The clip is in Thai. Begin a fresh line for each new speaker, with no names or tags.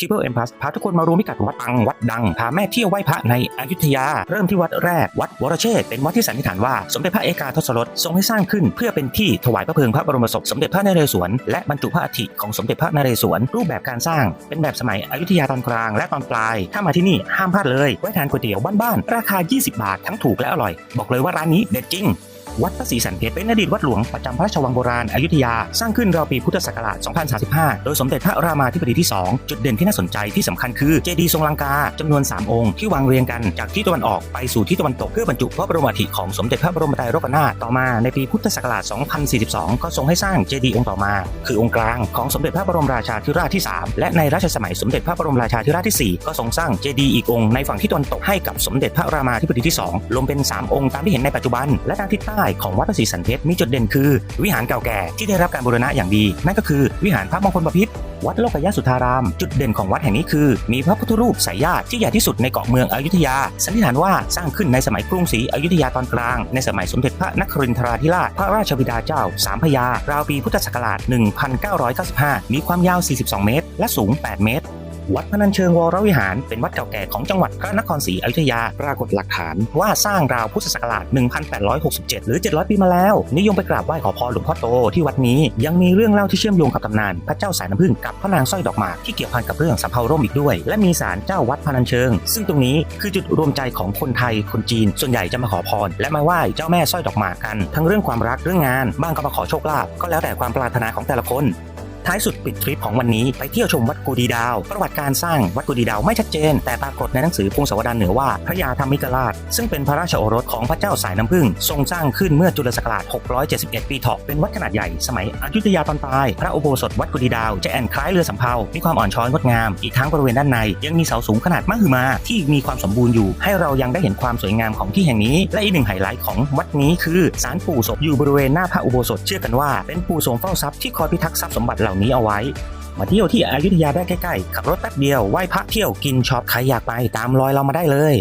ทิเบิลเอ็มพลัสพาทุกคนมารู้พิกัดวัดปังวัดดัง พาแม่เที่ยวไหว้พระในอยุธยา เริ่มที่วัดแรก วัดวรเชษเป็นวัดที่สันนิษฐานว่าสมเด็จพระเอกาทศรสทรงให้สร้างขึ้นเพื่อเป็นที่ถวายพระเพลิงพระบรมศพสมเด็จพระนเรศวรและบรรจุพระอัฐิของสมเด็จพระนเรศวรรูปแบบการสร้าง เป็นแบบสมัยอยุธยาตอนกลาง และตอนปลาย ถ้ามาที่นี่ห้ามพลาดเลยไว้ทานก๋วยเตี๋ยวบ้านๆราคา 20 บาททั้งถูกและอร่อย บอกเลยว่าร้านนี้เด็ดจริง วัดพระศรีสันเพชรเป็นอดีตวัดหลวงประจำพระราชวังโบราณอยุธยา สร้างขึ้นราวปีพุทธศักราช 2035 โดยสมเด็จพระรามาธิบดีที่ 2 จุดเด่นที่น่าสนใจที่สำคัญคือเจดีย์ทรงลังกาจำนวน 3 องค์ ที่วางเรียงกันจากทิศตะวันออกไปสู่ทิศตะวันตกเพื่อบรรจุพระบรมอัฐิของสมเด็จพระบรมไตรโลกนาถต่อมาในปีพุทธศักราช 2042 ก็ทรงให้สร้างเจดีย์องค์ต่อมา คือองค์กลางของสมเด็จพระบรมราชาธิราชที่ 3 และในรัชสมัยสมเด็จพระบรมราชาธิราชที่ 4 ก็ทรงสร้างเจดีย์อีกองค์ในฝั่งที่ตะวันตกให้กับสมเด็จพระรามาธิบดีที่ 2 รวมเป็น 3 องค์ตามที่เห็นในปัจจุบันและทางทิศใต้ของวัดพระศรีสันเพชรมีจุดเด่นคือ วิหารเก่าแก่ที่ได้รับการบูรณะอย่างดี นั่นก็คือวิหารพระมงคลบพิตรวัดโลกยสุธาราม จุดเด่นของวัดแห่งนี้คือ มีพระพุทธรูปสายญาติที่ใหญ่ที่สุดในเกาะเมืองอยุธยา สันนิษฐานว่าสร้างขึ้นในสมัยกรุงศรีอยุธยาตอนกลาง ในสมัยสมเด็จพระนครินทราธิราช พระราชบิดาเจ้า สามพยาราวปีพุทธศักราช 1995 มีความยาว 42 เมตร และสูง 8 เมตร วัดพนัญเชิงวรวิหาร เป็นวัดเก่าแก่ของจังหวัดพระนครศรีอยุธยา ปรากฏหลักฐาน ว่าสร้างราวพุทธศักราช 1867 หรือ 700 ปีมาแล้ว นิยมไปกราบไหว้ขอพรหลวงพ่อโตที่วัดนี้ยังมีเรื่องเล่าที่เชื่อมโยงกับตำนาน พระเจ้าสายน้ำผึ้งกับพระนางสร้อยดอกหมากที่เกี่ยวพันกับเรื่องสำเภาร่มอีกด้วย และมีศาลเจ้าวัดพนัญเชิง ซึ่งตรงนี้คือจุดรวมใจของคนไทยคนจีน ส่วนใหญ่จะมาขอพร และมาไหว้เจ้าแม่สร้อยดอกหมากกัน ทั้งเรื่องความรักเรื่องงานบ้างก็มาขอโชคลาภก็แล้วแต่ความปรารถนาของแต่ละคน ท้ายสุดปิดทริปของวันนี้ไปเที่ยวชมวัดกูดีดาว ประวัติการสร้างวัดกูดีดาวไม่ชัดเจน แต่ปรากฏในหนังสือพงศาวดารเหนือว่าพระยาธรรมิกราช ซึ่งเป็นพระราชโอรสของพระเจ้าสายน้ำผึ้งทรงสร้างขึ้นเมื่อจุลศักราช 671 ปีเถาะเป็นวัดขนาดใหญ่สมัยอยุธยาตอนปลาย พระอุโบสถวัดกูดีดาวจะแอนคล้ายเรือสำเภา มีความอ่อนช้อยงดงาม อีกทั้งบริเวณด้านใน ยังมีเสาสูงขนาดมหึมาที่มีความสมบูรณ์อยู่ ให้เรายังได้เห็นความสวยงามของที่แห่งนี้ และอีกหนึ่งไฮไลท์ของวัดนี้คือศาลปู่ศพอยู่บริเวณหน้าพระอุโบสถเชื่อกันว่าเป็นปู่ทรงเฝ้าทรัพย์ที่คอยพิทักษ์ทรัพย์สมบัติเหล่านี้เอาไว้ มาเที่ยวที่อยุธยาได้ใกล้ๆ ขับรถแป๊บเดียวไหว้พระเที่ยวกินช็อปใครอยากไปตามรอยเรามาได้เลย